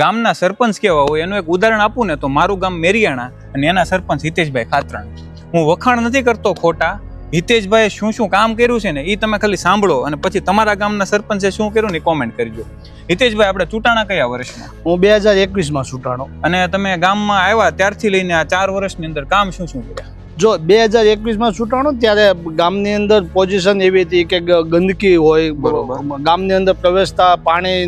ગામના સરપંચ કેવા હોય એનું એક ઉદાહરણ આપું ને તો મારું ગામ મેરિયાણા અને એના સરપંચ હિતેશભાઈ ખાતરણ. હું વખાણ નથી કરતો ખોટા. હિતેશભાઈએ શું શું કામ કર્યું છે ને એ તમે ખાલી સાંભળો અને પછી તમારા ગામના સરપંચે શું કર્યું ને કોમેન્ટ કરજો. હિતેશભાઈ આપણે ચૂંટાણા કયા વર્ષમાં? હું બે હજાર એકવીસમાં ચૂંટાણો. અને તમે ગામમાં આવ્યા ત્યારથી લઈને આ ચાર વર્ષની અંદર કામ શું શું કર્યા? જો બે હજાર એકવીસમાં છૂટાણું ત્યારે ગામની અંદર પોઝિશન એવી હતી કે ગંદકી હોય. ગામની અંદર પ્રવેશતા પાણી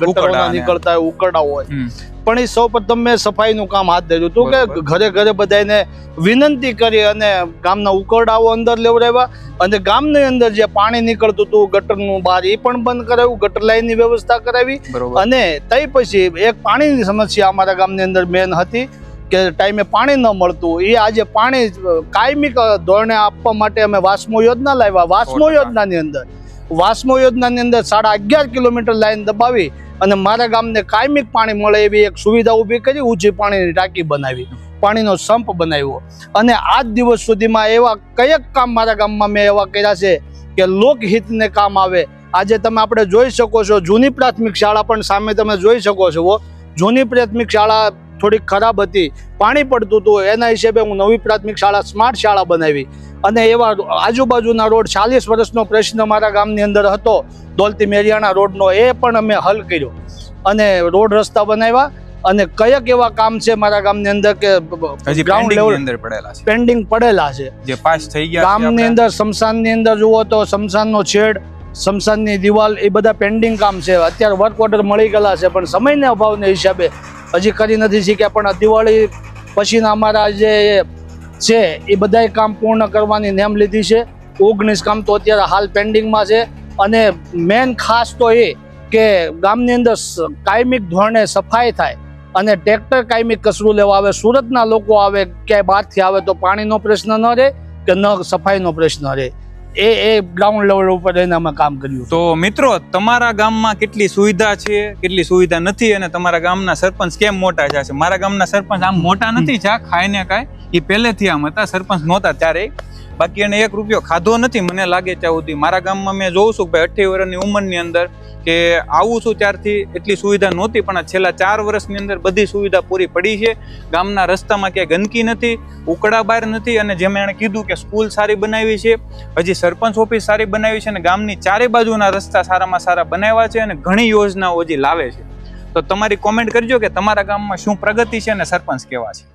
ગટરોના નીકળતા હોય ઉકરડા હોય. પણ એ સૌ પ્રથમ મેં સફાઈનું કામ હાથ ધર્યું હતું કે. ઘરે ઘરે બધાને વિનંતી કરી અને ગામના ઉકરડાઓ અંદર લેવડાવ્યા અને ગામની અંદર જે પાણી નીકળતું હતું ગટરનું બહાર એ પણ બંધ કરાવ્યું ગટર લાઈનની વ્યવસ્થા કરાવી. અને તઈ પછી એક પાણીની સમસ્યા અમારા ગામની અંદર મેન હતી. કે ટાઈમે પાણી ન મળતું એ આજે પાણી કાયમિક ધોરણે આપવા માટે અમે વાસ્મો યોજના લાવ્યા. વાસ્મો યોજનાની અંદર વાસ્મો યોજનાની અંદર સાડા અગિયાર કિલોમીટર લાઈન દબાવી અને મારા ગામને કાયમિક પાણી મળે એવી એક સુવિધા ઊભી કરી ઊંચી પાણીની ટાંકી બનાવી પાણીનો સંપ બનાવ્યો. અને આજ દિવસ સુધીમાં એવા કયેક કામ મારા ગામમાં મેં એવા કર્યા છે કે લોકહિતને કામ આવે. આજે તમે આપણે જોઈ શકો છો જૂની પ્રાથમિક શાળા પણ સામે તમે જોઈ શકો છો જૂની પ્રાથમિક શાળા થોડીક ખરાબ હતી પાણી પડતું હતું એના હિસાબે હું નવી પ્રાથમિક શાળા સ્માર્ટ શાળા બનાવી. અને એવા આજુબાજુના રોડ ચાલીસ વર્ષનો પ્રશ્ન મારા ગામની અંદર હતો દોલતી મેરિયાણા રોડનો એ પણ અમે હલ કર્યો. અને રોડ રસ્તા બનાવ્યા અને કયક એવા કામ છે મારા ગામની અંદર કે ગ્રાઉન્ડ લેવલ અંદર પડેલા છે. પેન્ડિંગ પડેલા છે. જે પાસ થઈ ગયા ગામની અંદર શમશાનની અંદર જુઓ તો શમશાનનો છેડ શમશાનની દિવાલ એ બધા પેન્ડિંગ કામ છે. અત્યારે વર્ક ઓર્ડર મળી ગયેલા છે પણ સમયના અભાવને હિસાબે હજી કરી નથી શીખ્યા પણ દિવાળી પછીના અમારા જે છે, એ બધાય કામ પૂર્ણ કરવાની નેમ લીધી છે. ઓગણીસ કામ તો અત્યારે હાલ પેન્ડિંગમાં છે. અને મેન ખાસ તો એ કે ગામની અંદર કાયમિક ધોરણે સફાઈ થાય અને ટ્રેક્ટર કાયમિક કચરું લેવા આવે, સુરતના લોકો આવે, ક્યાંય બહારથી આવે તો પાણીનો પ્રશ્ન ન રહે કે ન, સફાઈનો પ્રશ્ન રહે. એ એ ગ્રાઉન્ડ લેવલ ઉપર એને અમે કામ કર્યું તો મિત્રો તમારા ગામમાં કેટલી સુવિધા છે કેટલી સુવિધા નથી અને તમારા ગામના સરપંચ કેમ મોટા થયા છે? મારા ગામના સરપંચ આમ મોટા નથી થયા ખાઈને કાંઈ એ પહેલેથી આમ હતા સરપંચ નહોતા ત્યારે. બાકી એને એક રૂપિયો ખાધો નથી મને લાગે ત્યાં સુધી. મારા ગામમાં મેં જોઉં છું કે ભાઈ અઠ્યાવી વર્ષની ઉંમરની અંદર કે આવું છું ત્યારથી એટલી સુવિધા નહોતી, પણ આ છેલ્લા ચાર વર્ષની અંદર બધી સુવિધા પૂરી પડી છે. ગામના રસ્તામાં ક્યાંય ગંદકી નથી, ઉકળા બહાર નથી, અને જેમ એણે કીધું કે સ્કૂલ સારી બનાવી છે, હજી સરપંચ ઓફિસ સારી બનાવી છે, અને ગામની ચારે બાજુના રસ્તા સારામાં સારા બનાવ્યા છે, અને ઘણી યોજનાઓ હજી લાવે છે. તો તમારી કોમેન્ટ કરજો કે તમારા ગામમાં શું પ્રગતિ છે અને સરપંચ કેવા છે.